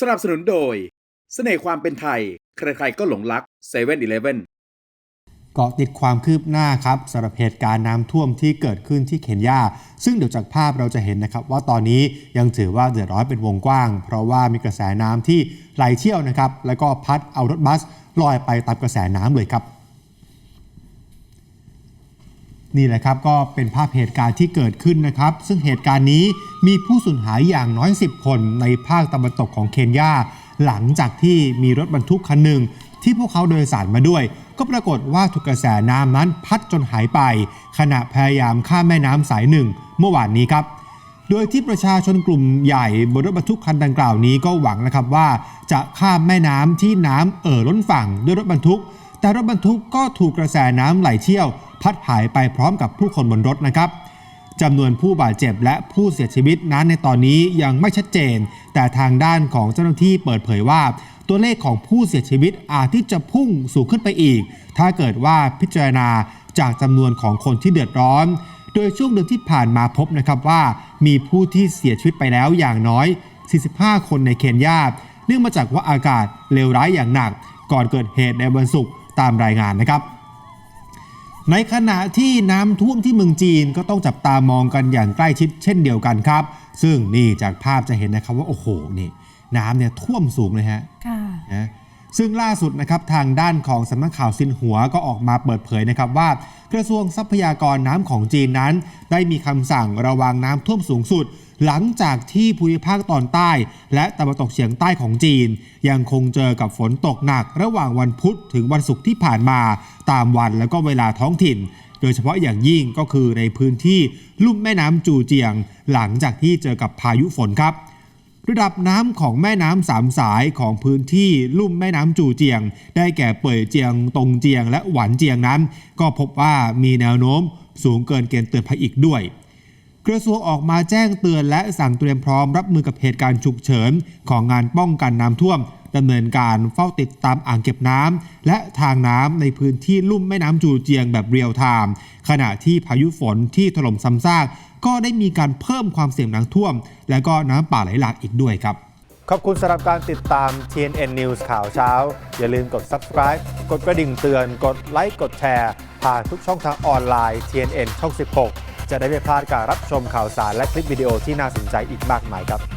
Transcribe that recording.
สนับสนุนโดย เสน่ห์ความเป็นไทย ใครๆก็หลงรัก7 e เ e ่ e อเกาะติดความคืบหน้าครับสำหรับเหตุการณ์น้ำท่วมที่เกิดขึ้นที่เคนยา ซึ่งเดี๋ยวจากภาพเราจะเห็นนะครับ ว่าตอนนี้ยังถือว่าเดือดร้อนเป็นวงกว้าง เพราะว่ามีกระแสน้ำที่ไหลเชี่ยวนะครับ แล้วก็พัดเอารถบัสลอยไปตามกระแสน้ำเลยครับ นี่แหละครับก็เป็นภาพเหตุการณ์ที่เกิดขึ้นนะครับ ซึ่งเหตุการณ์นี้มีผู้สูญหายอย่างน้อย 10 คนในภาคตะวันตกของเคนยาหลังจากที่มีรถบรรทุกคันหนึ่งที่พวกเขาโดยสารมาด้วย ก็ปรากฏว่าถูกกระแสน้ำนั้นพัดจนหายไป ขณะพยายามข้ามแม่น้ำสายหนึ่ง เมื่อวานนี้ครับ โดยที่ประชาชนกลุ่มใหญ่บนรถบรรทุกคันดังกล่าวนี้ก็หวังนะครับว่า จะข้ามแม่น้ำที่น้ำเอ่อล้นฝั่งด้วยรถบรรทุก แต่รถบรรทุกก็ถูกกระแสน้ำไหลเชี่ยว พัดหายไปพร้อมกับผู้คนบนรถนะครับจำนวนผู้บาดเจ็บและผู้เสียชีวิตนั้นในตอนนี้ยังไม่ชัดเจน แต่ทางด้านของเจ้าหน้าที่เปิดเผยว่า ตัวเลขของผู้เสียชีวิตอาจที่จะพุ่งสูงขึ้นไปอีก ถ้าเกิดว่าพิจารณาจากจำนวนของคนที่เดือดร้อน โดยช่วงเดือนที่ผ่านมาพบนะครับว่า มีผู้ที่เสียชีวิตไปแล้วอย่างน้อย 45 คนในเคนยาเนื่องมาจากว่าอากาศเลวร้ายอย่างหนัก ก่อนเกิดเหตุในวันศุกร์ตามรายงานนะครับ ในขณะที่น้ำท่วมที่เมืองจีนก็ต้องจับตามองกันอย่างใกล้ชิดเช่นเดียวกันครับ ซึ่งนี่จากภาพจะเห็นนะครับว่าโอ้โหนี่น้ำเนี่ยท่วมสูงเลยฮะค่ะนะซึ่งล่าสุดนะครับทางด้านของสำนักข่าวซินหัวก็ออกมาเปิดเผยนะครับว่า กระทรวงทรัพยากรน้ำของจีนนั้น ได้มีคำสั่งระวังน้ำท่วมสูงสุด หลังจากที่ภูมิภาคตอนใต้ และตะวันตกเฉียงใต้ของจีน ยังคงเจอกับฝนตกหนักระหว่างวันพุธถึงวันศุกร์ที่ผ่านมา ตามวันและก็เวลาท้องถิ่น โดยเฉพาะอย่างยิ่งก็คือในพื้นที่ลุ่มแม่น้ำจูเจียง หลังจากที่เจอกับพายุฝนครับระดับน้ำของแม่น้ำสามสายของพื้นที่ลุ่มแม่น้ำจูเจียง ได้แก่เป่ยเจียง ตงเจียง และหวันเจียงนั้น ก็พบว่ามีแนวโน้มสูงเกินเกณฑ์เตือนภัยอีกด้วย กระทรวงออกมาแจ้งเตือนและสั่งเตรียมพร้อมรับมือกับเหตุการณ์ฉุกเฉินของงานป้องกันน้ำท่วมดำเนินการเฝ้าติดตามอ่างเก็บน้ำและทางน้ำในพื้นที่ลุ่มแม่น้ำจูเจียงแบบเรียลไทม์ขณะที่พายุฝนที่ถล่มซ้ำซากก็ได้มีการเพิ่มความเสี่ยงน้ำท่วม และก็น้ำป่าไหลหลากอีกด้วยครับ ขอบคุณสำหรับการติดตาม TNN News ข่าวเช้า อย่าลืมกด subscribe กดกระดิ่งเตือน กดไลค์กดแชร์ผ่านทุกช่องทางออนไลน์ TNN ช่อง 16 จะได้ไม่พลาดการรับชมข่าวสารและคลิปวิดีโอที่น่าสนใจอีกมากมายครับ